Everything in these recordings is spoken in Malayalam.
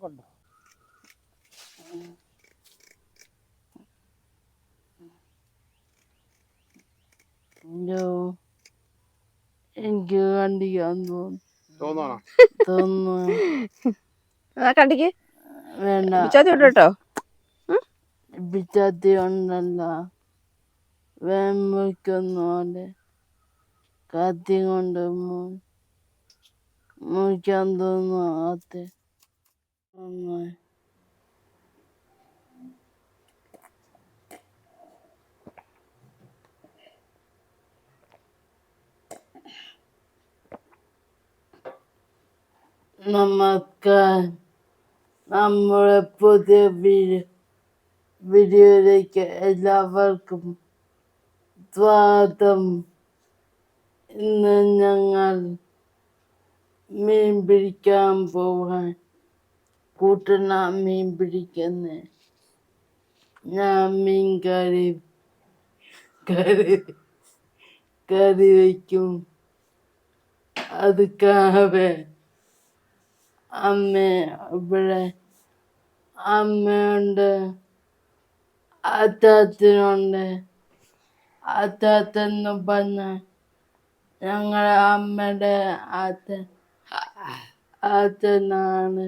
കൊണ്ടോ. എനിക്ക് കണ്ടിക്കാൻ തോന്നുന്നു. കണ്ടിക്ക്. വേണ്ട. പിച്ചാത്തി ഉണ്ട് കേട്ടോ. പിച്ചാത്തി ഉണ്ടല്ല. വേമ്പൊക്കെ കത്തി കൊണ്ട് മുറിക്കാൻ തോന്നുന്നു നന്നായി നമസ്കാരം നമ്മുടെ പുതിയ വീഡിയോ വീഡിയോയിലേക്ക് എല്ലാവർക്കും സ്വാഗതം ഇന്ന് ഞങ്ങൾ മീൻ പിടിക്കാൻ പോകാൻ കൂട്ടണ മീൻ പിടിക്കുന്ന. ഞാൻ മീൻ കറി കറി കറി വയ്ക്കും അത് കാവെ. അമ്മ ഇവിടെ അമ്മയുണ്ട്. അച്ചാച്ചനുണ്ട് അത്താത്തെന്ന് പറഞ്ഞ ഞങ്ങളെ അമ്മയുടെ അത്ത അച്ഛനാണ്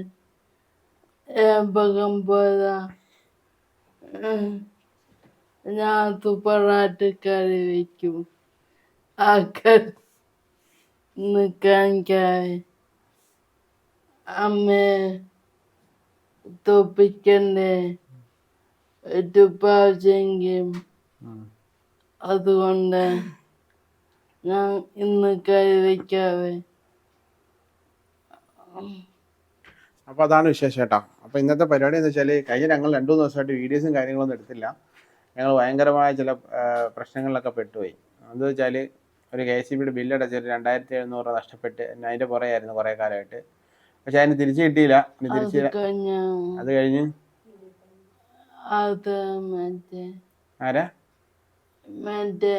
പോയ ഞാൻ തുപ്പറാട്ട് കറി വയ്ക്കും ആ കറി അമ്മ അമ്മയെ തോപ്പിക്കണ്ടേ? ഒരു പ്രാവശ്യമെങ്കിലും അതുകൊണ്ട് ഞാൻ ഇന്ന് കറി വയ്ക്കാവേ അപ്പൊ അതാണ് വിശേഷം കേട്ടോ. അപ്പോൾ ഇന്നത്തെ പരിപാടി എന്ന് വെച്ചാൽ കഴിഞ്ഞ ഞങ്ങൾ രണ്ടു മൂന്ന് ദിവസമായിട്ട് വീഡിയോസും കാര്യങ്ങളൊന്നും എടുത്തില്ല. ഞങ്ങൾ ഭയങ്കരമായ ചില പ്രശ്നങ്ങളിലൊക്കെ പെട്ടുപോയി. എന്താ വെച്ചാൽ ഒരു കെ സി ബിയുടെ ബില്ലടച്ചൊരു രണ്ടായിരത്തി എഴുന്നൂറ് രൂപ നഷ്ടപ്പെട്ട് അതിന്റെ പുറേ പുറകെയായിരുന്നു കുറേ കാലമായിട്ട്. പക്ഷെ അതിന് തിരിച്ചു കിട്ടിയില്ല. തിരിച്ചു അത് കഴിഞ്ഞ അത് കഴിഞ്ഞ് അത് മറ്റേ ആരാ? മറ്റേ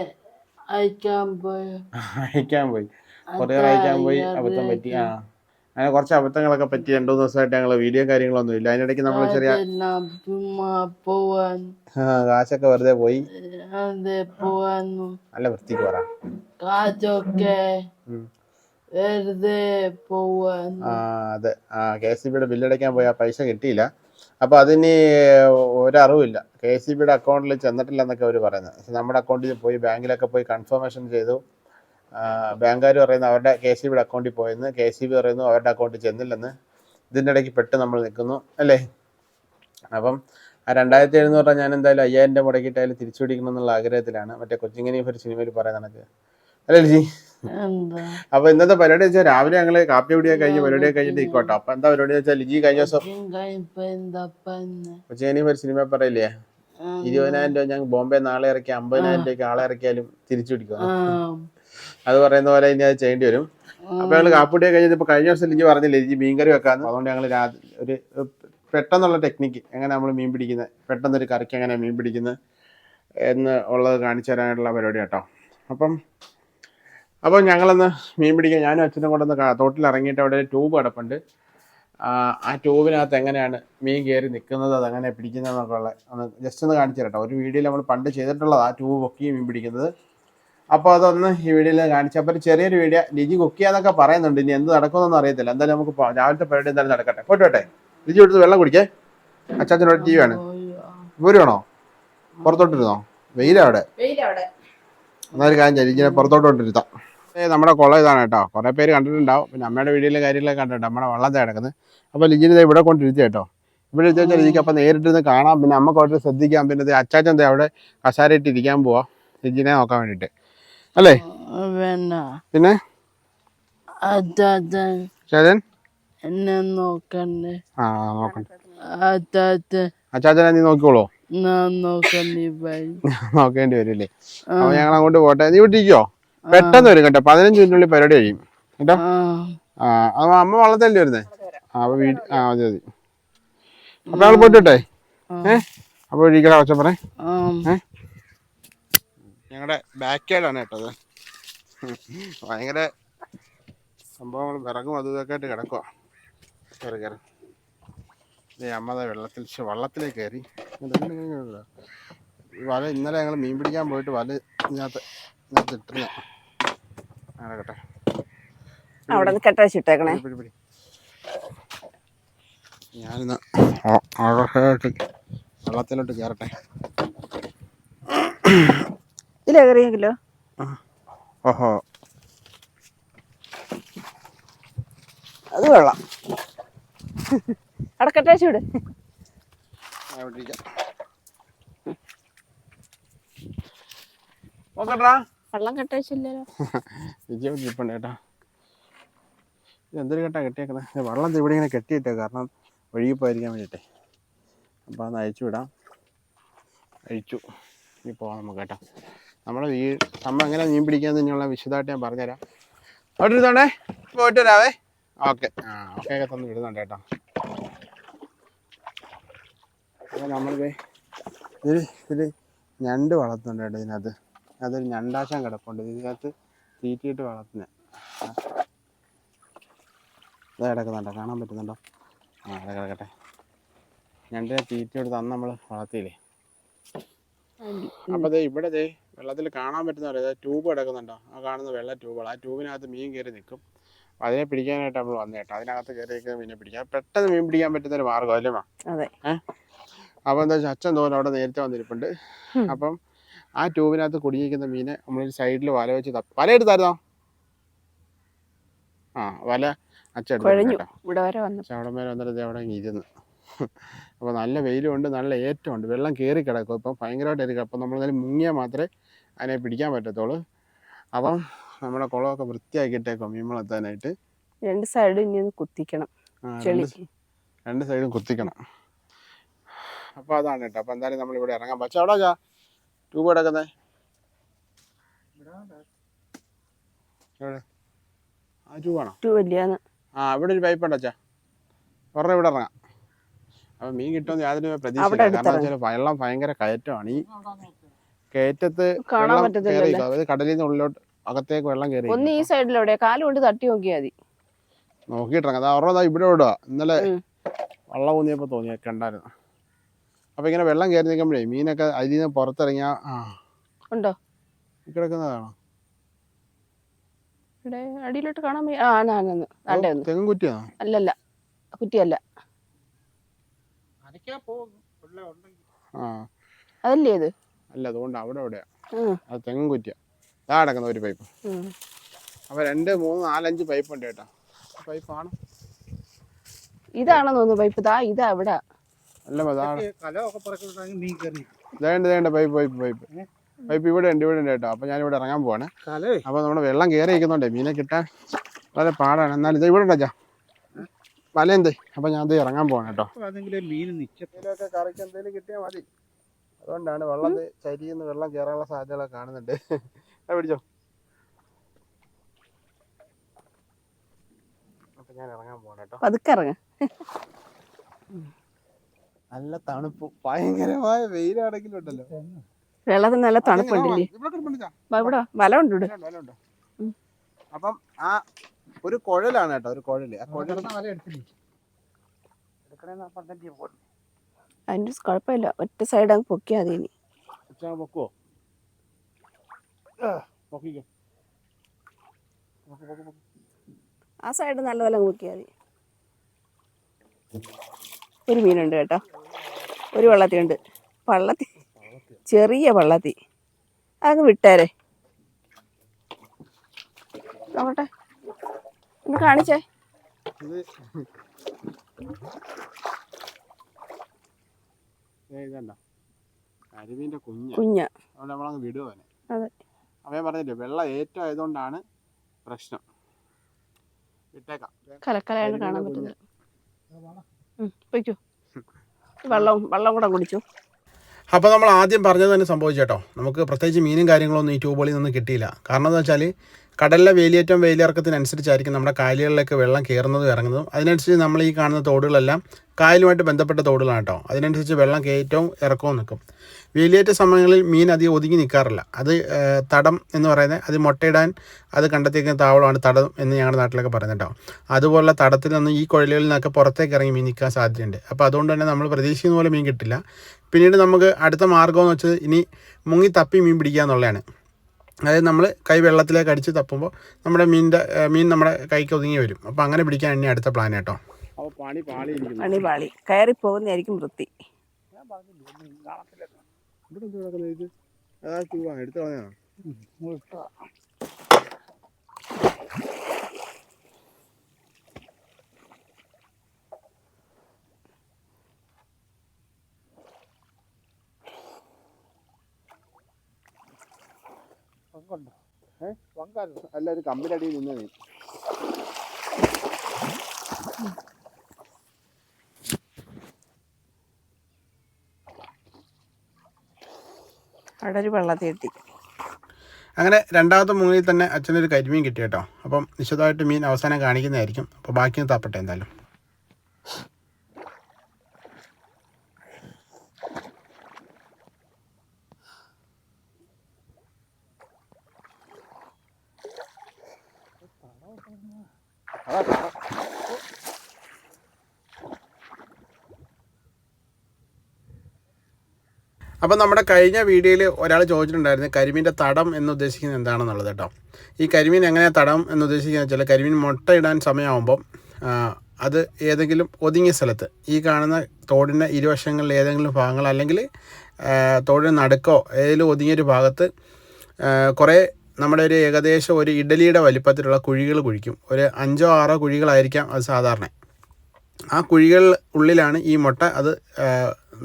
അയക്കാൻ പോയി. അയക്കാൻ പോയി. കൊറിയർ അയക്കാൻ പോയി അബദ്ധം പറ്റി. ആ. അങ്ങനെ കുറച്ച് അബദ്ധങ്ങളൊക്കെ പറ്റി രണ്ടു മൂന്ന് ദിവസമായിട്ട് ഞങ്ങൾ വീഡിയോ കാര്യങ്ങളൊന്നും ഇല്ല. അതിനിടയ്ക്ക് നമ്മൾ ചെറിയ കാശൊക്കെ വെറുതെ പോയി. നല്ല വൃത്തിക്ക് പറ. കാശൊക്കെ. വെറുതെ അതെ. ആ കെ സി ബിയുടെ ബില്ലടയ്ക്കാൻ പോയി. ആ പൈസ കിട്ടിയില്ല. അപ്പോൾ അതിന് ഒരറിവില്ല. കെ സി ബിയുടെ അക്കൗണ്ടിൽ ചെന്നിട്ടില്ല എന്നൊക്കെ അവർ പറയുന്നത്. പക്ഷെ നമ്മുടെ അക്കൗണ്ടിൽ പോയി ബാങ്കിലൊക്കെ പോയി കൺഫർമേഷൻ ചെയ്തു. ബാങ്കുകാർ പറയുന്നു അവരുടെ കെ സി ബിയുടെ അക്കൗണ്ടിൽ പോയെന്ന്. കെ സി ബി പറയുന്നു അവരുടെ അക്കൗണ്ടിൽ ചെന്നില്ലെന്ന്. ഇതിന്റെ ഇടയ്ക്ക് പെട്ട് നമ്മൾ നിൽക്കുന്നു അല്ലേ? അപ്പം ആ രണ്ടായിരത്തി എഴുന്നൂറ് ഞാൻ എന്തായാലും അയ്യായിരം രൂപ മുടക്കിയിട്ടായാലും തിരിച്ചു പിടിക്കണം എന്നുള്ള ആഗ്രഹത്തിലാണ്. മറ്റേ കൊച്ചിങ്ങനെ ഒരു സിനിമയിൽ പറയാൻ നടക്കുക അല്ലേ ലിജി? അപ്പൊ ഇന്നത്തെ പരിപാടി വെച്ചാൽ രാവിലെ ഞങ്ങൾ കാപ്പി കുടിയൊക്കെ കഴിഞ്ഞ് പരിപാടിയൊക്കെ കഴിഞ്ഞിട്ട് ഇക്കോട്ടോ അപ്പൊ എന്താ പരിപാടി വെച്ചാൽ ലിജി കഴിഞ്ഞ ദിവസം കൊച്ചിങ്ങനെ ഒരു സിനിമ പറയില്ലേ? ഇരുപതിനായിരം രൂപ ഞങ്ങൾ ബോംബെ നാളെ ഇറക്കി അമ്പതിനായിരം രൂപ ആളെ ഇറക്കിയാലും തിരിച്ചു പിടിക്കും അത് പറയുന്ന പോലെ ഇനി അത് ചെയ്യേണ്ടി വരും. അപ്പൊ ഞങ്ങൾ കാപ്പിടിയൊക്കെ കഴിഞ്ഞിട്ട് ഇപ്പൊ കഴിഞ്ഞ ദിവസം ലിജി പറഞ്ഞില്ല ലിജി മീൻകറി വെക്കാന്ന്. അതുകൊണ്ട് ഞങ്ങൾ ഒരു പെട്ടെന്നുള്ള ടെക്നിക്ക് എങ്ങനെ നമ്മൾ മീൻ പിടിക്കുന്നത് പെട്ടെന്ന് ഒരു കറിക്ക് എങ്ങനെ മീൻ പിടിക്കുന്നത് എന്ന് ഉള്ളത് കാണിച്ചു തരാനായിട്ടുള്ള പരിപാടി കേട്ടോ. അപ്പം അപ്പോൾ ഞങ്ങളൊന്ന് മീൻ പിടിക്കാൻ ഞാനും അച്ഛനും കൂടെ ഒന്ന് തോട്ടിൽ ഇറങ്ങിയിട്ട് അവിടെ ഒരു ട്യൂബ് കിടപ്പുണ്ട്. ആ, ട്യൂബിനകത്ത് എങ്ങനെയാണ് മീൻ കയറി നിൽക്കുന്നത് അതെങ്ങനെ പിടിക്കുന്നതെന്നൊക്കെ ഉള്ള ഒന്ന് ജസ്റ്റ് ഒന്ന് കാണിച്ചു തരട്ടോ. ഒരു വീഡിയോയിൽ നമ്മൾ പണ്ട് ചെയ്തിട്ടുള്ളത് ആ ട്യൂബ് പൊക്കി മീൻ പിടിക്കുന്നത്. അപ്പോൾ അതൊന്ന് ഈ വീഡിയോയിൽ കാണിച്ചു. അപ്പോൾ ഒരു ചെറിയൊരു വീഡിയോ ലിജി കുക്കിയാന്നൊക്കെ പറയുന്നുണ്ട്. ഇനി എന്ത് നടക്കുമെന്നൊന്നും അറിയത്തില്ല. എന്തായാലും നമുക്ക് രാവിലത്തെ പരിപാടി എന്തായാലും നടക്കട്ടെ. പോട്ടെ ലിജി എടുത്ത് വെള്ളം കുടിക്കേ. അച്ചാച്ചനോട് ടി വി ആണ്. ഇവരുവാണോ പുറത്തോട്ടിരുന്നോ? വെയിലവിടെ. എന്നാലും കാര്യം ചെയ്യാം. ലിജിനെ പുറത്തോട്ടോണ്ടിരുത്താം. നമ്മുടെ കുളം ഇതാണ് കേട്ടോ. കുറേ പേര് കണ്ടിട്ടുണ്ടാവും. പിന്നെ അമ്മയുടെ വീഡിയോയിലെ കാര്യങ്ങളൊക്കെ കണ്ടിട്ടുണ്ട്. നമ്മുടെ വള്ളത്തെ കിടക്കുന്നത്. അപ്പോൾ ലിജിനെ ഇവിടെ കൊണ്ടിരുത്തി കേട്ടോ. ഇവിടെ ഇരുത്തി വെച്ചാൽ ലിജിക്ക് അപ്പം നേരിട്ടിരുന്ന് കാണാം. പിന്നെ അമ്മ കുറച്ച് ശ്രദ്ധിക്കാം. പിന്നെ അച്ചാച്ചൻ അവിടെ കസാരയിട്ട് ഇരിക്കാൻ പോവാ. ലിജിനെ നോക്കാൻ വേണ്ടിയിട്ട്. അല്ലേ? പിന്നെ? പിന്നെ അച്ചാച്ചൻ എന്നെ നോക്കണ്ടേ. ആ നോക്കണ്ട. അച്ചാച്ചൻ അച്ചാച്ചനെ നീ നോക്കിക്കോളോ. നോക്കണ്ടേ വരും നോക്കേണ്ടി അപ്പൊ ഞങ്ങൾ അങ്ങോട്ട് പോട്ടെ. നീ വിട്ടിരിക്കോ? പെട്ടെന്ന് വരും കേട്ടോ. പതിനഞ്ച് മിനിറ്റിനുള്ളിൽ പരിപാടി കഴിയും. കേട്ടോ? ആ. അപ്പൊ അമ്മ വള്ളത്തല്ലേ വരുന്നേ? ആ അപ്പൊ വീട് ആ മതി മതി അപ്പൊ ഞങ്ങൾ പോയിട്ടെ ഏഹ് അപ്പൊ ഒഴിക്കട വച്ച പറ ആ. ഞങ്ങളുടെ ബാക്ക് ആണ് കേട്ടത് ഭയങ്കര സംഭവങ്ങൾ വിറകും അതും ഇതൊക്കെ ആയിട്ട് കിടക്കുക കയറി കയറി ദേ അമ്മ വെള്ളത്തിൽ വള്ളത്തിലേക്ക് കയറി വല ഇന്നലെ ഞങ്ങൾ മീൻ പിടിക്കാൻ പോയിട്ട് വല ഇതിനകത്ത് ഇതിനകത്ത് ഇട്ടിരുന്ന അവിടെ കെട്ടച്ചിട്ടേക്കണേ പിടി, പിടി. ഞാനിന്ന് വെള്ളത്തിലോട്ട് കയറട്ടെ ഇതിലെറിയെങ്കിലോ ഓഹോ. അത് കൊള്ളാം. അടക്കട്ടെ ചൂട് വെള്ളം കെട്ടഴിച്ചില്ലല്ലോ വിജയം ഇരിപ്പുണ്ട് കേട്ടോ. ഇത് എന്തൊരു കേട്ടാ കെട്ടിയേക്കുന്നത് വെള്ളം ഇവിടെ ഇങ്ങനെ കെട്ടിയിട്ടേ കാരണം ഒഴുകി പോയിരിക്കാൻ വേണ്ടിയിട്ടേ. അപ്പോൾ അന്ന് അയച്ചു വിടാം. അഴിച്ചു. ഇനി പോവാം നമുക്ക് കേട്ടോ. നമ്മുടെ വീ നമ്മൾ എങ്ങനെ മീൻ പിടിക്കാൻ തന്നെയുള്ള വിശദമായിട്ട് ഞാൻ പറഞ്ഞുതരാം. അവിടെ ഇരുന്നോണ്ടേ പോയിട്ട് വരാവേ. ഓക്കെ. ആ ഓക്കെ ഒക്കെ തന്നു വിടുന്നുണ്ട് കേട്ടോ. അപ്പോൾ നമ്മളിത് ഇതിൽ ഇതിൽ ഞണ്ട് വളർത്തുന്നുണ്ട് കേട്ടോ ഇതിനകത്ത്. അതൊരു ഞണ്ടാശം കിടപ്പുണ്ട്. ഇതിനകത്ത് തീറ്റിയിട്ട് വളർത്തുന്നത് ഇത് കിടക്കുന്നുണ്ടോ. കാണാൻ പറ്റുന്നുണ്ടോ? ആ അത് കിടക്കട്ടെ. ഞണ്ടിനെ തീറ്റ കൊടുത്ത് അന്ന് നമ്മൾ വളർത്തിയില്ലേ? അപ്പോൾ ഇവിടെ ദേ വെള്ളത്തിൽ കാണാൻ പറ്റുന്ന പറയുന്നത് ട്യൂബ് കിടക്കുന്നുണ്ടോ? ആ കാണുന്ന വെള്ള ട്യൂബുകൾ. ആ ട്യൂബിനകത്ത് മീൻ കയറി നിൽക്കും. അതിനെ പിടിക്കാനായിട്ട് നമ്മൾ വന്നേട്ടോ അതിനകത്ത് അതിനകത്ത് നിൽക്കുന്ന മീനെ പിടിക്കാം. പെട്ടെന്ന് മീൻ പിടിക്കാൻ പറ്റുന്ന ഒരു മാർഗം അല്ലേ മാ? അപ്പോൾ എന്താ വെച്ചാൽ അച്ഛൻ തോന്നുന്നു അവിടെ നേരത്തെ വന്നിരിപ്പുണ്ട്. അപ്പം ആ ട്യൂബിനകത്ത് കുടുങ്ങിയിരിക്കുന്ന മീനെ നമ്മളൊരു സൈഡിൽ വല വെച്ച് തപ്പി വല എടുത്തായിരുന്നോ? ആ വല അച്ഛൻ ഇവിടെ വരെ അവിടെ മേലെ വന്നിട്ട് അവിടെ ഇരുന്ന്. അപ്പോൾ നല്ല വെയിലുണ്ട് നല്ല ഏറ്റവും ഉണ്ട് വെള്ളം കയറി കിടക്കും. ഇപ്പം ഭയങ്കരമായിട്ട് ഇരിക്കും. അപ്പം നമ്മൾ എന്തായാലും മുങ്ങിയാൽ മാത്രമേ അതിനെ പിടിക്കാൻ പറ്റത്തുള്ളൂ. അപ്പം നമ്മുടെ കുളമൊക്കെ വൃത്തിയാക്കിയിട്ടേ മീൻ വളർത്താനായിട്ട്? രണ്ട് സൈഡും ഇനി ഒന്ന് കുത്തിക്കണം രണ്ട് സൈഡും കുത്തിക്കണം. അപ്പോൾ അതാണ് കേട്ടോ. അപ്പോൾ എന്തായാലും നമ്മൾ ഇവിടെ ഇറങ്ങാൻ പക്ഷെ അവിടെ ചാ ട്യൂബ് കിടക്കുന്നേ ആ ട്യൂബാണോ ട്യൂബ് ആ ഇവിടെ ഒരു പൈപ്പ് ഉണ്ടോ ഒരെണ്ണം ഇവിടെ ഇറങ്ങാം. അപ്പം മീൻ കിട്ടുമെന്ന് യാതൊരു പ്രതീക്ഷയില്ല. കാരണം വെച്ചാൽ വെള്ളം ഭയങ്കര കയറ്റമാണ് ഈ കയറ്റത്ത് കാണാൻ പറ്റത്തില്ല അതായത് കടലിൽ നിന്ന് ഉള്ളിലോട്ട് അകത്തേക്ക് വെള്ളം കയറി ഒന്ന് ഈ സൈഡിലൂടെ കാൽ കൊണ്ട് തട്ടി നോക്കിയാൽ മതി. നോക്കിയിട്ടിറങ്ങാം. അതാ ഒരെണ്ണം ഇവിടെ ഇടുക ഇന്നലെ വെള്ളം വള്ളം ഊന്നിയപ്പോൾ തോന്നി കണ്ടായിരുന്നു. അപ്പൊ ഇങ്ങനെ വെള്ളം കയറി നിൽക്കുമ്പോഴേ മീനൊക്കെ അതിൽ നിന്ന് പുറത്തിറങ്ങിയ ഉണ്ടോ? കിടക്കുന്നതാണോ? അടിയിലോട്ട് കാണാൻ തെങ്ങും കുറ്റിയാണോ? അല്ലല്ല കുറ്റിയല്ല. ആ. അതല്ലേ ഇത്? അല്ല അതുകൊണ്ട് അവിടെ എവിടെയാ? അത് തെങ്ങും കുറ്റിയാ ഇതാ കിടക്കുന്ന ഒരു പൈപ്പ് അപ്പൊ രണ്ട് മൂന്ന് നാലഞ്ച് പൈപ്പ് ഉണ്ട് കേട്ടോ. പൈപ്പാണ് ഇതാണെന്ന് തോന്നുന്നു പൈപ്പ് ഇതാ ഇതാ ഇവിടെ അല്ല ഇതേണ്ട ഇതേണ്ട പൈപ്പ് പൈപ്പ് പൈപ്പ് പൈപ്പ് ഇവിടെ ഉണ്ട് ഇവിടെ ഉണ്ട് കേട്ടോ. അപ്പോൾ ഇവിടെ ഇറങ്ങാൻ പോവാണ്. കലേ? അപ്പോൾ നമ്മുടെ വെള്ളം കയറി ഇരിക്കുന്നുണ്ടേ മീനെ കിട്ടാൻ വളരെ പാടാണ്. എന്നാൽ ഇത് ഇവിടെ ഉണ്ടാ വല എന്തേ അപ്പോൾ ഞാൻ ഇത് ഇറങ്ങാൻ പോവാണ് കേട്ടോ. മീൻ നിശ്ചയത്തിലൊക്കെ കറിക്ക് എന്തെങ്കിലും കിട്ടിയാൽ മതി. അതുകൊണ്ടാണ് വെള്ളം ചരിയുന്ന വെള്ളം കയറാനുള്ള സാധ്യതകളൊക്കെ കാണുന്നുണ്ട്. അത് പിടിച്ചോ. അപ്പോൾ ഞാൻ ഇറങ്ങാൻ കേട്ടോ. പതുക്കെ ഇറങ്ങ. നല്ല തണുപ്പ്. ഭയങ്കരമായ വെയിലാണെങ്കിലും ഉണ്ടല്ലോ. വെള്ളത്തിന് നല്ല തണുപ്പുണ്ടല്ലേ ഇവിടെ വല ഉണ്ട്. അപ്പം ആ ഒരു കുഴലാണ് കേട്ടോ ഒരു കുഴൽ. ആ കുഴൽ എടുക്കണേന്ന് പന്ത്രണ്ട് രൂപ അതിന്റെ കുഴപ്പമില്ല. ഒറ്റ സൈഡ് അങ്ങ് പൊക്കിയാൽ മതി ഇനി. പൊക്ക്. ആ സൈഡ് നല്ലപോലെ അങ്ങ് പൊക്കിയാൽ മതി. ഒരു മീനുണ്ട് കേട്ടോ. ഒരു വള്ളത്തി ഉണ്ട് വള്ളത്തി ചെറിയ വള്ളത്തി. അങ്ങ് വിട്ടേരെ. നോക്കട്ടെ. ഒന്ന് കാണിച്ചേ. ഇതണ്ട. അരുവിന്റെ കുഞ്ഞ്. കുഞ്ഞ. അതുകൊണ്ട് നമ്മളങ്ങ് വിടുവാനെ അതെ. അവൻ പറഞ്ഞില്ലേ വെള്ളം ഏറ്റവും ആയതുകൊണ്ടാണ് പ്രശ്നം. വിട്ടേക്കാം. കലക്കലയാണ് കാണാൻ ഉം, പൊയ്ക്കോ. വെള്ളം വെള്ളം കൂടെ കുടിച്ചു. അപ്പോൾ നമ്മൾ ആദ്യം പറഞ്ഞത് തന്നെ സംഭവിച്ചേട്ടോ. നമുക്ക് പ്രത്യേകിച്ച് മീനും കാര്യങ്ങളൊന്നും ഈ ട്യൂബ് വെളിയിൽ നിന്ന് കിട്ടിയില്ല. കാരണം എന്താ വെച്ചാൽ കടലിലെ വേലിയേറ്റം വേലിയിറക്കത്തിനനുസരിച്ചായിരിക്കും നമ്മുടെ കായലുകളിലേക്ക് വെള്ളം കയറുന്നതും ഇറങ്ങുന്നതും. അതിനനുസരിച്ച് നമ്മൾ ഈ കാണുന്ന തോടുകളെല്ലാം കായലുമായിട്ട് ബന്ധപ്പെട്ട തോടുകളാണ് കേട്ടോ. അതിനനുസരിച്ച് വെള്ളം കയറ്റവും ഇറക്കവും നിൽക്കും. വേലിയേറ്റ സമയങ്ങളിൽ മീൻ അധികം ഒതുങ്ങി നിൽക്കാറില്ല. അത് തടം എന്ന് പറയുന്നത് അത് മുട്ടയിടാൻ അത് കണ്ടെത്തിയിരിക്കുന്ന താവളമാണ് തടം എന്ന് ഞങ്ങളുടെ നാട്ടിലൊക്കെ പറയുന്നത് കേട്ടോ. അതുപോലുള്ള തടത്തിൽ നിന്ന് ഈ കുഴലുകളിൽ നിന്നൊക്കെ പുറത്തേക്ക് ഇറങ്ങി മീൻ നിൽക്കാൻ സാധ്യതയുണ്ട്. അപ്പോൾ അതുകൊണ്ട് തന്നെ നമ്മൾ പ്രതീക്ഷിക്കുന്ന പോലെ മീൻ കിട്ടില്ല. പിന്നീട് നമുക്ക് അടുത്ത മാർഗമെന്ന് വെച്ചാൽ ഇനി മുങ്ങി തപ്പി മീൻ പിടിക്കുക എന്നുള്ളതാണ്. അതായത് നമ്മൾ കൈ വെള്ളത്തിലേക്ക് അടിച്ച് തപ്പുമ്പോൾ നമ്മുടെ മീനിന്റെ മീൻ നമ്മുടെ കൈക്ക് ഒതുങ്ങി വരും. അപ്പോൾ അങ്ങനെ പിടിക്കാൻ ഇനി അടുത്ത പ്ലാൻ കേട്ടോ. അപ്പോൾ പണി പാളി കയറി പോകുന്നതായിരിക്കും വൃത്തി. എടുത്തു കളഞ്ഞാ പങ്കുണ്ടോ ഏ? പങ്കായിരുന്നു അല്ല ഒരു കമ്പിലടിയിൽ നിന്നേ നീ. അവിടെ ഒരു വെള്ളത്തിൽ കിട്ടി അങ്ങനെ രണ്ടാമത്തെ മുങ്ങിൽ തന്നെ അച്ഛനൊരു കരിമീൻ കിട്ടി കേട്ടോ. അപ്പം വിശദമായിട്ട് മീൻ അവസാനം കാണിക്കുന്നതായിരിക്കും. അപ്പോൾ ബാക്കി തപ്പട്ടെ എന്തായാലും. അപ്പം നമ്മുടെ കഴിഞ്ഞ വീഡിയോയിൽ ഒരാൾ ചോദിച്ചിട്ടുണ്ടായിരുന്നു കരിമീന്റെ തടം എന്ന് ഉദ്ദേശിക്കുന്നത് എന്താണെന്നുള്ളത് കേട്ടോ. ഈ കരിമീൻ എങ്ങനെയാണ് തടം എന്ന് ഉദ്ദേശിക്കുന്നത് വെച്ചാൽ കരിമീൻ സമയമാകുമ്പം ആ, അത് ഏതെങ്കിലും ഒതുങ്ങിയ സ്ഥലത്ത് ഈ കാണുന്ന തോടിന്റെ ഇരുവശങ്ങളിൽ ഏതെങ്കിലും ഭാഗങ്ങൾ അല്ലെങ്കിൽ തോടിന് നടുക്കോ ഏതെങ്കിലും ഒതുങ്ങിയൊരു ഭാഗത്ത് കുറേ നമ്മുടെ ഒരു ഏകദേശം ഒരു ഇഡലിയുടെ വലിപ്പത്തിലുള്ള കുഴികൾ കുഴിക്കും. ഒരു അഞ്ചോ ആറോ കുഴികളായിരിക്കാം അത് സാധാരണ. ആ കുഴികൾ ഉള്ളിലാണ് ഈ മുട്ട അത്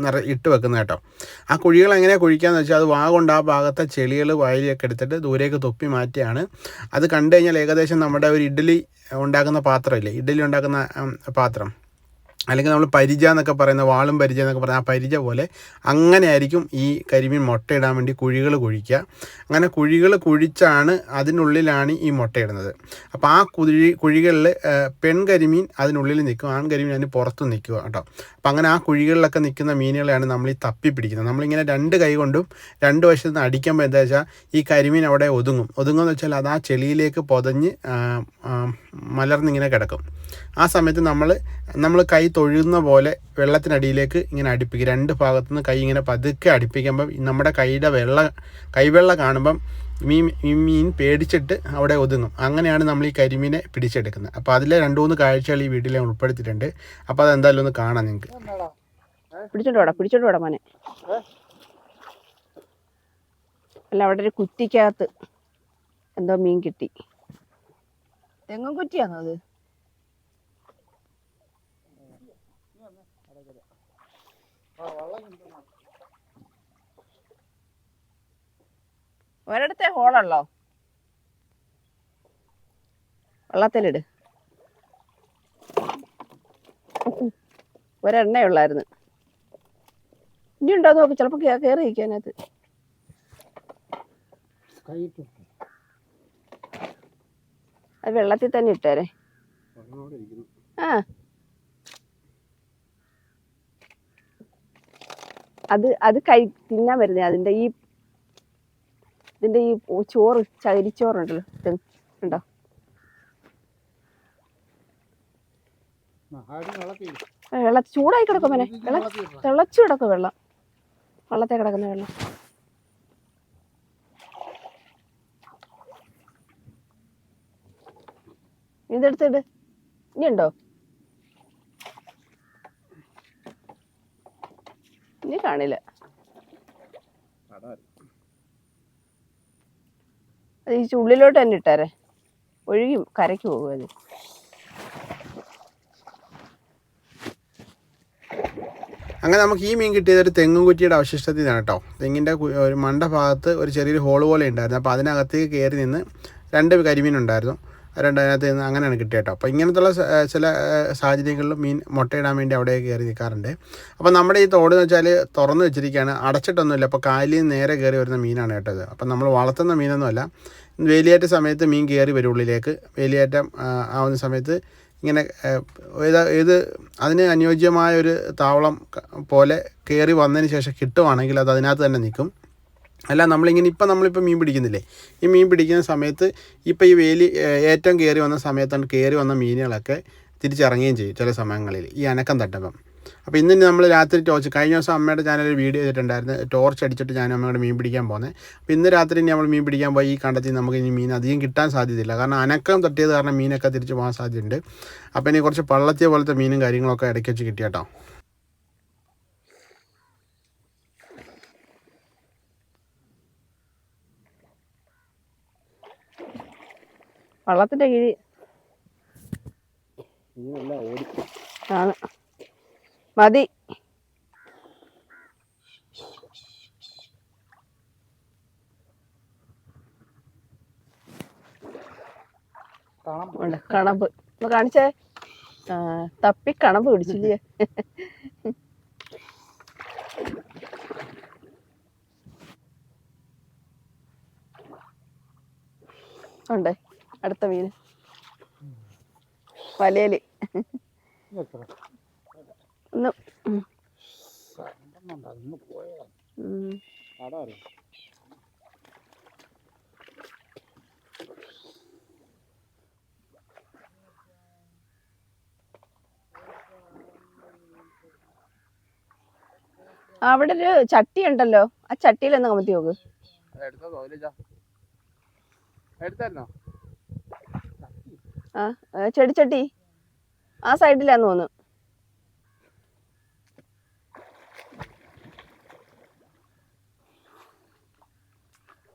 നിറ ഇട്ട് വെക്കുന്നത് കേട്ടോ. ആ കുഴികൾ എങ്ങനെയാണ് കുഴിക്കാന്ന് വെച്ചാൽ അത് വാ കൊണ്ട് ആ ഭാഗത്തെ ചെളികൾ വയലിയൊക്കെ എടുത്തിട്ട് ദൂരേക്ക് തൊപ്പി മാറ്റിയാണ്. അത് കണ്ടു കഴിഞ്ഞാൽ ഏകദേശം നമ്മുടെ ഒരു ഇഡ്ഡലി ഉണ്ടാക്കുന്ന പാത്രമില്ലേ? ഇഡ്ഡലി ഉണ്ടാക്കുന്ന പാത്രം. അല്ലെങ്കിൽ നമ്മൾ പരിച എന്നൊക്കെ പറയുന്ന വാളും പരിച എന്നൊക്കെ പറയുന്ന ആ പരിച പോലെ അങ്ങനെ ആയിരിക്കും ഈ കരിമീൻ മുട്ടയിടാൻ വേണ്ടി കുഴികൾ കുഴിക്കുക. അങ്ങനെ കുഴികൾ കുഴിച്ചാണ് അതിനുള്ളിലാണ് ഈ മുട്ടയിടുന്നത്. അപ്പോൾ ആ കുഴി കുഴികളിൽ പെൺകരിമീൻ അതിനുള്ളിൽ നിൽക്കും. ആൺകരിമീൻ അതിന് പുറത്ത് നിൽക്കുക കേട്ടോ. അപ്പോൾ അങ്ങനെ ആ കുഴികളിലൊക്കെ നിൽക്കുന്ന മീനുകളെയാണ് നമ്മൾ ഈ തപ്പി പിടിക്കുന്നത്. നമ്മളിങ്ങനെ രണ്ട് കൈ കൊണ്ടും രണ്ട് വശത്ത് നിന്ന് അടിക്കുമ്പോൾ എന്താ വെച്ചാൽ ഈ കരിമീൻ അവിടെ ഒതുങ്ങും. ഒതുങ്ങുമെന്ന് വെച്ചാൽ അത് ആ ചെളിയിലേക്ക് പൊതഞ്ഞ് മലർന്നിങ്ങനെ കിടക്കും. ആ സമയത്ത് നമ്മൾ നമ്മൾ കൈ തൊഴുന്ന പോലെ വെള്ളത്തിനടിയിലേക്ക് ഇങ്ങനെ അടുപ്പിക്കും രണ്ട് ഭാഗത്തു നിന്ന് കൈ ഇങ്ങനെ പതുക്കെ അടുപ്പിക്കുമ്പം നമ്മുടെ കൈയുടെ വെള്ള കൈവെള്ള കാണുമ്പം മീൻ ഈ മീൻ പേടിച്ചിട്ട് അവിടെ ഒതുങ്ങും. അങ്ങനെയാണ് നമ്മൾ ഈ കരിമീനെ പിടിച്ചെടുക്കുന്നത്. അപ്പോൾ അതിലെ രണ്ട് മൂന്ന് കാഴ്ചകൾ ഈ വീട്ടിൽ ഞാൻ ഉൾപ്പെടുത്തിയിട്ടുണ്ട്. അപ്പോൾ അതെന്തായാലും ഒന്ന് കാണാം നിങ്ങൾക്ക്. എന്നാടാ പിടിച്ചോണ്ട് പോടാ പിടിച്ചോണ്ട് പോടാ മോനെ. അല്ല അവിടെ ഒരു കുറ്റിക്കകത്ത് എന്തോ മീൻ കിട്ടി. തെങ്ങും കുറ്റിയാണോ അത്? ഒരിടത്തെ ഹോളുള്ളോ? വെള്ളത്തിലിട്. ഒരെണ്ണയുള്ളായിരുന്നു ഇനി ഉണ്ടോ നോക്ക് ചിലപ്പോൾ കയറി ഇരിക്കാനകത്ത് കൈയിട്ടു അത് വെള്ളത്തിൽ തന്നെ ഇട്ടേരെ. ആ. അത് അത് കഴി തിന്നാൻ വരുന്നേ. അതിന്റെ ഈ ഇതിന്റെ ഈ ചോറ് ചകിരിച്ചോറുണ്ടല്ലോ ഇത് ഉണ്ടോ? വെള്ളം ചൂടായി കിടക്കും മോനെ. വെള്ളം തിളച്ചു കിടക്കും വെള്ളം. വെള്ളത്തെ കിടക്കുന്ന വെള്ളം. ഇതെടുത്തിട്ട് ഇനി ഉണ്ടോ ഇനി കാണില്ല അത് ഈ ഉള്ളിലോട്ട് തന്നെ ഇട്ടേരെ. ഒഴുകി കരയ്ക്ക് പോകും അത്. അങ്ങനെ നമുക്ക് ഈ മീൻ കിട്ടിയത് ഒരു തെങ്ങും കുറ്റിയുടെ അവശിഷ്ടത്തിൽ നിന്നാണ് കേട്ടോ തെങ്ങിന്റെ ഒരു മണ്ട ഭാഗത്ത് ഒരു ചെറിയൊരു ഹോൾ പോലെ ഉണ്ടായിരുന്നു. അപ്പോൾ അതിനകത്തേക്ക് കയറി നിന്ന് രണ്ട് കരിമീൻ ഉണ്ടായിരുന്നു. രണ്ട് നിന്ന് അങ്ങനെയാണ് കിട്ടിയത് കേട്ടോ അപ്പോൾ ഇങ്ങനത്തുള്ള ചില സാഹചര്യങ്ങളിൽ മീൻ മുട്ടയിടാൻ വേണ്ടി അവിടെ കയറി നിൽക്കാറുണ്ട് അപ്പോൾ നമ്മുടെ ഈ തോട് എന്ന് വെച്ചാൽ തുറന്നു വെച്ചിരിക്കുകയാണ് അടച്ചിട്ടൊന്നുമില്ല. അപ്പോൾ കായലിൽ നേരെ കയറി വരുന്ന മീനാണ് കേട്ടത് അപ്പോൾ നമ്മൾ വളർത്തുന്ന മീനൊന്നുമല്ല. വേലിയേറ്റ സമയത്ത് മീൻ കയറി വരും ഉള്ളിലേക്ക്. വേലിയേറ്റം ആവുന്ന സമയത്ത് ഇങ്ങനെ ഏത് ഏത് അതിന് അനുയോജ്യമായ ഒരു താവളം പോലെ കയറി വന്നതിന് ശേഷം കിട്ടുവാണെങ്കിൽ അത് അതിനകത്ത് തന്നെ നിൽക്കും. അല്ല നമ്മളിങ്ങനെ ഇപ്പം നമ്മളിപ്പോൾ മീൻ പിടിക്കുന്നില്ലേ? ഈ മീൻ പിടിക്കുന്ന സമയത്ത് ഇപ്പം ഈ വേലി ഏറ്റവും കയറി വന്ന സമയത്താണ് കയറി വന്ന മീനുകളൊക്കെ തിരിച്ചിറങ്ങുകയും ചെയ്യും ചില സമയങ്ങളിൽ ഈ അനക്കം തട്ടുമ്പം അപ്പോൾ ഇന്ന് നമ്മൾ രാത്രി ടോർച്ച് കഴിഞ്ഞ ദിവസം അമ്മയുടെ ചാനലിൽ വീഡിയോ ചെയ്തിട്ടുണ്ടായിരുന്നു ടോർച്ച് അടിച്ചിട്ട് ഞാൻ അമ്മയുടെ മീൻ പിടിക്കാൻ പോകുന്നത് അപ്പോൾ ഇന്ന് രാത്രി നമ്മൾ മീൻ പിടിക്കാൻ പോയി ഈ കണ്ടത്തിൽ നമുക്ക് ഇനി മീൻ അധികം കിട്ടാൻ സാധ്യതയില്ല. കാരണം അനക്കം തട്ടിയത് കാരണം മീനൊക്കെ തിരിച്ച് പോകാൻ സാധ്യതയുണ്ട്. അപ്പോൾ ഇനി കുറച്ച് പള്ളത്തിയ പോലത്തെ മീനും കാര്യങ്ങളൊക്കെ ഇടയ്ക്ക് വെച്ച് കിട്ടിയാട്ടോ. വള്ളത്തിന്റെ കീഴി ആണ്. മതി. കണമ്പ്. ഒന്ന് കാണിച്ചേ? തപ്പി കണമ്പ് പിടിച്ചില്ലേ? ഉണ്ട്? അടുത്ത മീന് വലയിൽ ഒന്ന്. അവിടെ ഒരു ചട്ടി ഉണ്ടല്ലോ. ആ ചട്ടിയിൽ ഒന്ന് കമത്തി നോക്ക്. എടുത്തോ എടുത്തായിരുന്നോ ആ ചട്ടി ചെടിച്ചട്ടി ആ സൈഡിലാന്ന് തോന്നുന്നു.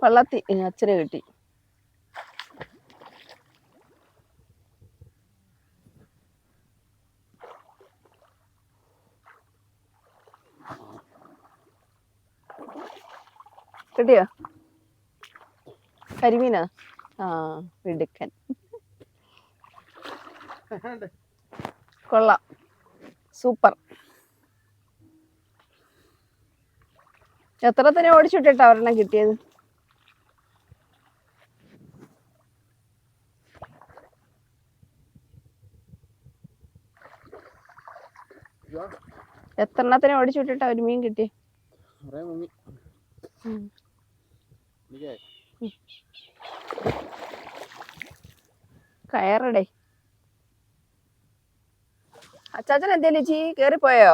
പള്ളത്തി അച്ഛനെ കിട്ടി. കിട്ടിയോ? കരിമീനാ? ആ വെടുക്കൻ കൊള്ളാം. സൂപ്പർ. എത്ര തന്നെ ഓടിച്ചിട്ടിട്ടാ ഒരെണ്ണം കിട്ടിയത്? എത്രണ്ണത്തിന് ഓടിച്ചിട്ടിട്ടാ ഒരു മീൻ കിട്ടി കയറടേ. അച്ചാച്ചൻ എന്തേലും കേറിപ്പോയോ പോയോ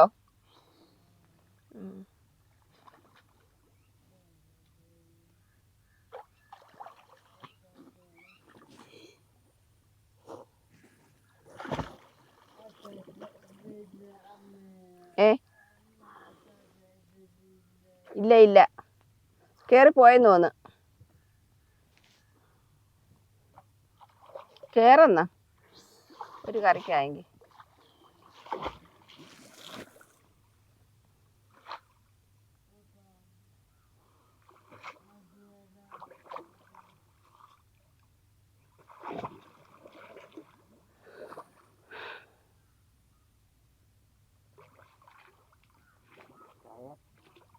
ഏ ഇല്ല ഇല്ല. കേറിപ്പോയെന്ന് തോന്നുന്നു കേറന്നാ. ഒരു കറിക്കായെങ്കിൽ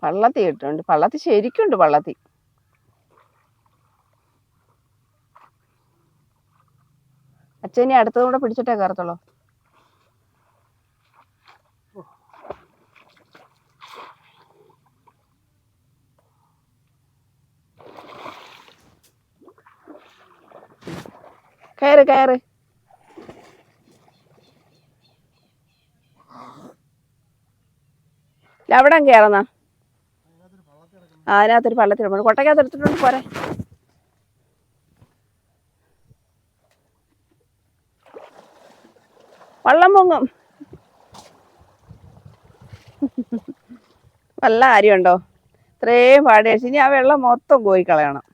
പള്ളത്തി കിട്ടുന്നുണ്ട് പള്ളത്തി ശരിക്കുണ്ട് പള്ളത്തി. അച്ഛനെ അടുത്തതും കൂടെ പിടിച്ചിട്ടേ കയറത്തുള്ളൂ. കയറ് കയറ്. അവിടെ കയറുന്ന. അതിനകത്തൊരു പള്ളത്തിലുണ്ട് കൊട്ടയ്ക്കകത്ത് എടുത്തിട്ടുണ്ട് പോരെ. വള്ളം പൊങ്ങും. വല്ല കാര്യമുണ്ടോ? ഇത്രയും പാടി ഇനി ആ വെള്ളം മൊത്തം കളയണം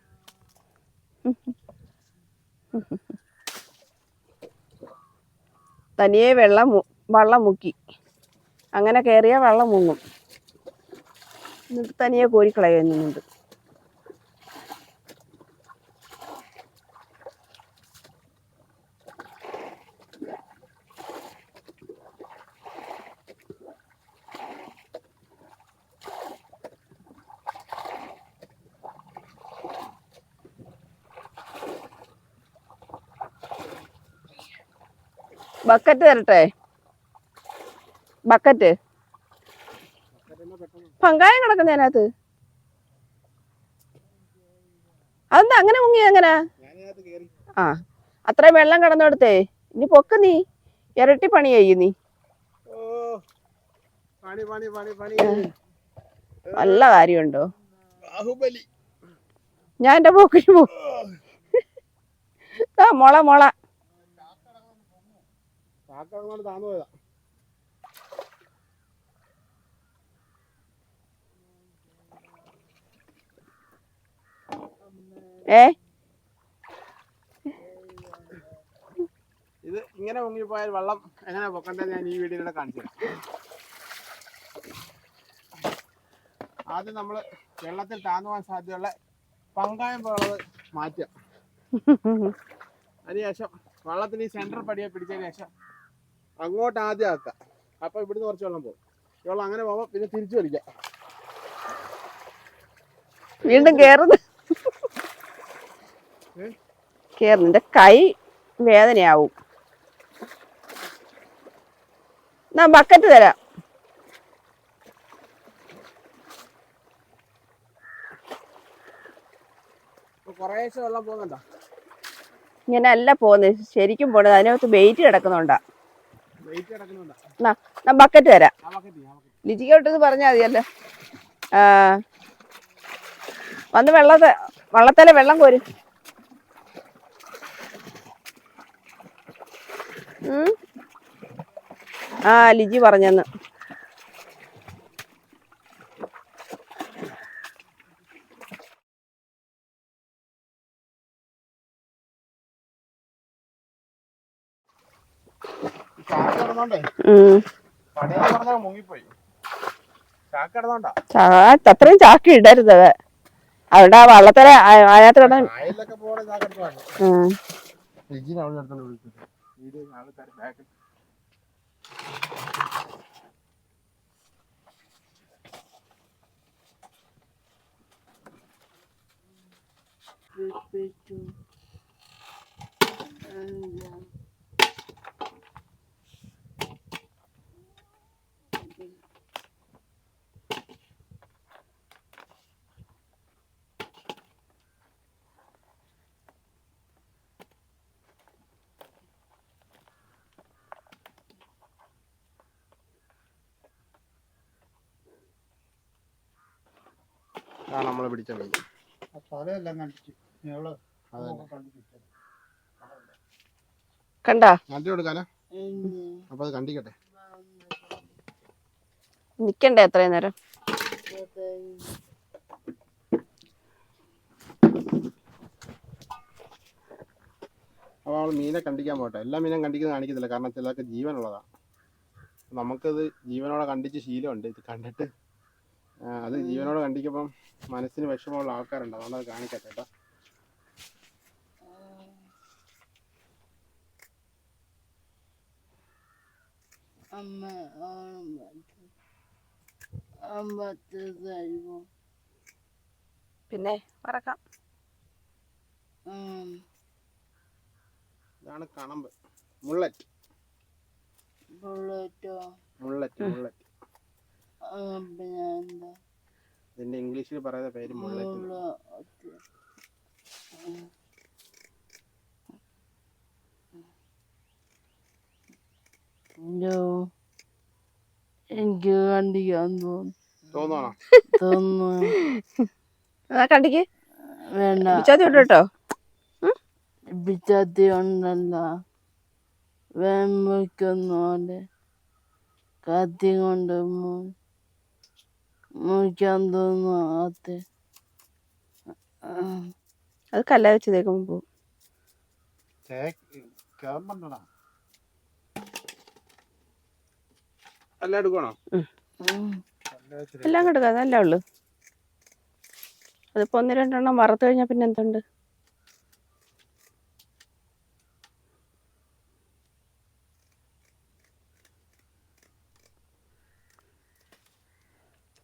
തനിയെ വെള്ളം വള്ളം മുക്കി. അങ്ങനെ കയറിയാൽ വെള്ളം മുങ്ങും. എന്നിട്ട് തനിയെ കോരിക്കളയുന്നുണ്ട് ബക്കറ്റ് തരട്ടെ? ബക്കറ്റ്? പങ്കായം കിടക്കുന്ന അതിനകത്ത്. അതെന്താ അങ്ങനെ മുങ്ങി അങ്ങനെ? ആ അത്രയും വെള്ളം കിടന്നെടുത്തേ ഇനി പൊക്ക നീ. ഇരട്ടി പണി ചെയ്യും നീ നല്ല കാര്യമുണ്ടോ? ബാഹുബലി. ഞാൻ എന്റെ പോക്കിന് പോ മുള മുള. താന്നു പോയതാ. ഏ? ഇത് ഇങ്ങനെ മുങ്ങി പോയാൽ വെള്ളം എങ്ങനെ പൊക്കണ്ട ഞാൻ ഈ വീഡിയോയിലൂടെ കാണിച്ചു ആദ്യം നമ്മൾ വെള്ളത്തിൽ താന്നുവാൻ സാധ്യതയുള്ള പങ്കായം പോലുള്ളത് മാറ്റുക. അതിനുശേഷം വെള്ളത്തിന് ഈ സെൻട്രൽ പടിയെ പിടിച്ചതിന് ശേഷം അങ്ങോട്ട് ആദ്യം ആക്കുക. അപ്പോൾ ഇവിടുന്ന് കുറച്ച് വെള്ളം പോകും. വെള്ളം അങ്ങനെ പോകുമ്പോൾ പിന്നെ തിരിച്ചു വലിക്കാം. വീണ്ടും കേറുന്നു. കേറുന്നു. നിന്റെ കൈ വേദനയാവും. എന്നാ ബക്കറ്റ് തരാം. ഇങ്ങനെ അല്ല പോകുന്നത് ശരിക്കും പോണത്. അതിനകത്ത് വെയിറ്റ് കിടക്കുന്നുണ്ടാ. ബക്കറ്റ് തരാം. ബക്കറ്റ് പറഞ്ഞാൽ മതിയല്ലോ. വന്ന് വെള്ളത്തെ വള്ളത്തല വെള്ളം കോരും. ആ ലിജി പറഞ്ഞെന്ന് അത്രയും ചാക്കി ഇടരുത്. അവിടെ ആ വള്ളത്തിലെ അതിനകത്ത് കിടന്ന് കായലിലൊക്കെ പോകണ ചാക്ക് എടുത്തോണ്ട് ഉം. ആ നമ്മളെ പിടിച്ച മീൻ കണ്ടാ നന്ദി കൊടുക്കാനാ? അപ്പൊ അത് കണ്ടിക്കട്ടെ. നിക്കണ്ടേ എത്രയും നേരം? അപ്പോൾ നമ്മൾ മീനെ കണ്ടിക്കാൻ പോട്ടെ. എല്ലാ മീനും കണ്ടിക്കുന്നത് കാണിക്കത്തില്ല കാരണം ചിലർക്ക് ജീവനുള്ളതാണ് നമുക്കത് ജീവനോടെ കണ്ടിച്ച് ശീലമുണ്ട്. ഇത് കണ്ടിട്ട് അത് ജീവനോട് കണ്ടിക്കപ്പം മനസ്സിന് വിഷമമുള്ള ആൾക്കാരുണ്ട്. അതുകൊണ്ട് അത് കാണിക്കട്ടെ കേട്ടോ അമ്മ അമ്പത്ത് തരുമോ? പിന്നെ പറക്കാം ഇതാണ് കണമ്പ്. മുള്ളറ്റ്. ബുള്ളറ്റോ മുള്ളറ്റ് മുള്ളറ്റ്. പിന്നെ എന്താ ഇതിന്റെ ഇംഗ്ലീഷിൽ പറയുന്ന പേര് മുള്ളറ്റ് എനിക്ക് കണ്ടിക്കാൻ തോന്നുന്നു. തോന്നുന്നു. കണ്ടിക്ക്. വേണ്ട. കേട്ടോ. പിച്ചാത്തി ഉണ്ടല്ല. വേമ്പയ്ക്കുന്നോലെ കത്തി കൊണ്ട് മു- മുറിക്കാൻ തോന്നുന്നു അത് അത് കല്ല വെച്ച് തേക്കുമ്പോ പോവും കേമ്പണ്ടടാ എല്ലാം എടുക്കണോ എല്ലാം കൊടുക്കാം അതല്ലേ ഉള്ളു. അതിപ്പോ ഒന്ന് രണ്ടെണ്ണം വറുത്ത് കഴിഞ്ഞാ പിന്നെ എന്തുണ്ട്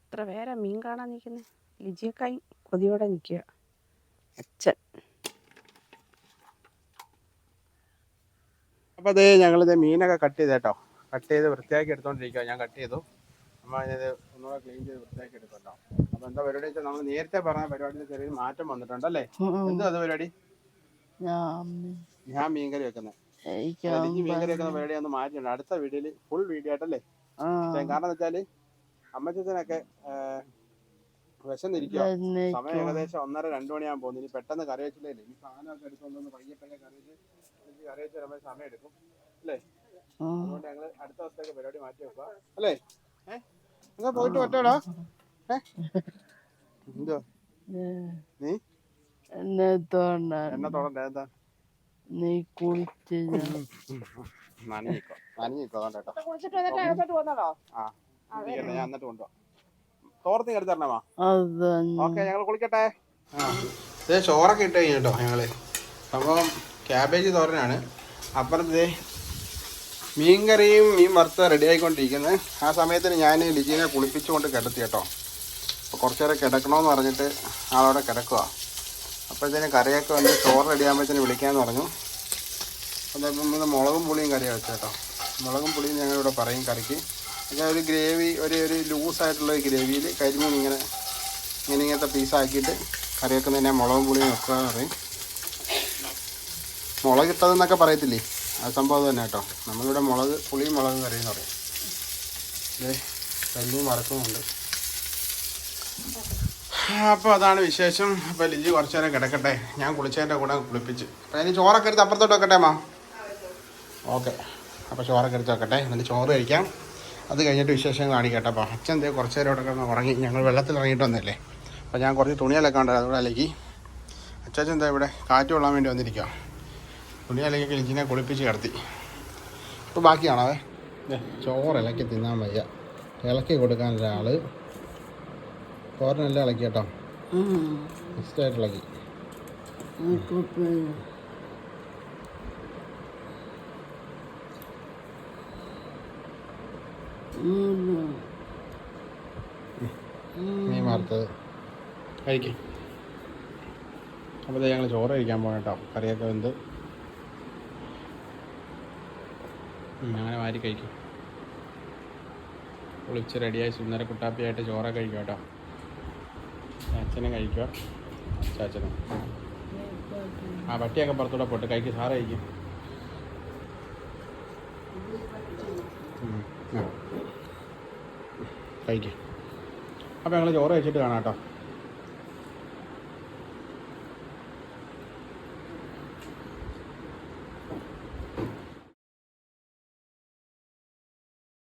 ഇത്ര പേരാ മീൻ കാണാൻ നിൽക്കുന്നത് ലിജിയൊക്കായി കൊതിയോടെ നിൽക്കുക. അച്ഛൻ. അപ്പോൾ അതേ ഞങ്ങളിത് മീനൊക്കെ കട്ട് ചെയ്ത് കേട്ടോ കട്ട് ചെയ്ത് വൃത്തിയാക്കി എടുത്തോണ്ടിരിക്കുക ഞാൻ കട്ട് ചെയ്തു. നമ്മൾ ഇത് ഒന്നുകൂടെ ക്ലീൻ ചെയ്ത് വൃത്തിയാക്കി എടുക്കട്ടോ അപ്പോൾ എന്താ പരിപാടി വെച്ചാൽ നമ്മൾ നേരത്തെ പറഞ്ഞ പരിപാടിയിൽ ചെറിയ മാറ്റം വന്നിട്ടുണ്ട് അല്ലേ? എന്താ അത് പരിപാടി? ഞാൻ ഞാൻ മീൻകറി വെക്കുന്നത് മീൻകറി വെക്കുന്ന പരിപാടി ഒന്ന് മാറ്റിയിട്ടുണ്ട്. അടുത്ത വീഡിയോയിൽ ഫുൾ വീഡിയോ ആയിട്ടല്ലേ? കാരണം എന്താ വെച്ചാൽ അമ്മച്ചനൊക്കെ വിശന്നിരിക്കുക സമയം ഏകദേശം ഒന്നര രണ്ടു മണിയാകുമ്പോൾ ഇനി പെട്ടെന്ന് കറി വെച്ചില്ലേ? ഈ സാധനമൊക്കെ എടുത്തുകൊണ്ടൊന്ന് പയ്യപ്പൊക്കെ കറി വെച്ച് കറി വെച്ച് വരുമ്പോൾ സമയം എടുക്കും. അല്ലേ? അതുകൊണ്ട് ഞങ്ങൾ അടുത്ത ദിവസത്തേക്ക് പരിപാടി മാറ്റി വെക്കുക അല്ലേ? ഏഹ് എന്നാ പോയിട്ട് പറ്റോടാ എന്തോ? നീ? എന്നെ തോണ്ട എന്നെ തൊടണ്ടേ എന്താ നീ കുളിച്ച് നനഞ്ഞിക്കോ നനഞ്ഞിക്കോ. കേട്ടോ കുളിച്ചിട്ട് വന്നിട്ട് ആ ഞാൻ എന്നിട്ട് കൊണ്ടുപോവാം. തോർത്തി എടുത്ത് തരണമാ? ഓക്കെ ഞങ്ങൾ കുളിക്കട്ടെ. ഇതേ ചോറൊക്കെ ഇട്ട് കഴിഞ്ഞു കേട്ടോ ഞങ്ങൾ. സംഭവം ക്യാബേജ് തോരനാണ്. അപ്പുറത്ത് മീൻകറിയും മീൻ വറുത്ത റെഡി ആയിക്കൊണ്ടിരിക്കുന്നത് ആ സമയത്തിന് ഞാൻ ലിജീനെ കുളിപ്പിച്ചുകൊണ്ട് കിടത്തി കേട്ടോ. അപ്പോൾ കുറച്ച് നേരം കിടക്കണമെന്ന് പറഞ്ഞിട്ട് ആളവിടെ കിടക്കുക അപ്പോഴത്തേനും കറിയൊക്കെ വന്ന് ചോറ് റെഡി ആകുമ്പോഴത്തേന് വിളിക്കാമെന്ന് പറഞ്ഞു. അതേപോലെ മുളകും പുളിയും കറിയാണ് വെച്ചേട്ടോ മുളകും പുളിയും ഞങ്ങളിവിടെ പറയും കറിക്ക്. പിന്നെ ഒരു ഗ്രേവി ഒരു ഒരു ലൂസായിട്ടുള്ള ഒരു ഗ്രേവിയിൽ കരിമീൻ ഇങ്ങനെ ഇങ്ങനെ ഇങ്ങനത്തെ പീസാക്കിയിട്ട് കറി വെക്കുന്നതിനെ മുളകും പുളിയും വെക്കുക പറയും മുളക് ഇട്ടതെന്നൊക്കെ പറയത്തില്ലേ? ആ സംഭവം തന്നെ കേട്ടോ. നമ്മളിവിടെ മുളക് പുളിയും മുളക് കറി എന്ന് പറയും. ഇതേ കരിമീൻ വറക്കുന്നുണ്ട്. അപ്പോൾ അതാണ് വിശേഷം. അപ്പോൾ ലിജി കുറച്ച് നേരം കിടക്കട്ടെ. ഞാൻ കുളിച്ചതിന്റെ കൂടെ കുളിപ്പിച്ച്. അപ്പോൾ അതിന് ചോറൊക്കെ എടുത്ത് അപ്പുറത്തോട്ട് വെക്കട്ടെ മാ? ഓക്കെ. അപ്പോൾ ചോറൊക്കെ എടുത്ത് വെക്കട്ടെ. എന്നിട്ട് ചോറ് കഴിക്കാം. അത് കഴിഞ്ഞിട്ട് വിശേഷം കാണിക്കട്ടെ. അപ്പോൾ അച്ഛൻ ദേ കുറച്ച് നേരം ഇവിടെ കിടന്ന് ഉറങ്ങി. ഞങ്ങൾ വെള്ളത്തിൽ ഇറങ്ങിയിട്ട് വന്നില്ലേ അപ്പോൾ ഞാൻ കുറച്ച് തുണിയലൊക്കെ ഉണ്ട് അതുകൂടെ അലക്കി. അച്ഛൻ എന്താ ഇവിടെ കാറ്റ് കൊള്ളാൻ വേണ്ടി വന്നിരിക്കുക തുണി അലക്കി കിളിച്ചിനെ കുളിപ്പിച്ച് കിടത്തി. ഇപ്പോൾ ബാക്കിയാണോ ചോറ് ഇളക്കി തിന്നാൻ വയ്യ. ഇളക്കി കൊടുക്കാൻ ഒരാൾ ചോറിനെല്ലാം ഇളക്കി കേട്ടോ. ഇഷ്ടമായിട്ട് ഇളക്കി. മീൻ വറുത്തത് കഴിക്കും. അപ്പോൾ ഞങ്ങൾ ചോറ് കഴിക്കാൻ പോകണം കേട്ടോ. കറിയൊക്കെ വെന്ത്. അങ്ങനെ വാരി കഴിക്കും. കുളിച്ച് റെഡിയായി. സുന്ദര കുട്ടാപ്പിയായിട്ട് ചോറൊക്കെ കഴിക്കും കേട്ടോ. അച്ഛനും കഴിക്കുക അച്ഛനും ആ പട്ടിയൊക്കെ പുറത്തൂടെ പോട്ട് കഴിക്കും. സാറ് കഴിക്കും. ആ. കഴിക്കും അപ്പോൾ ഞങ്ങൾ ചോറ് കഴിച്ചിട്ട് കാണാം കേട്ടോ.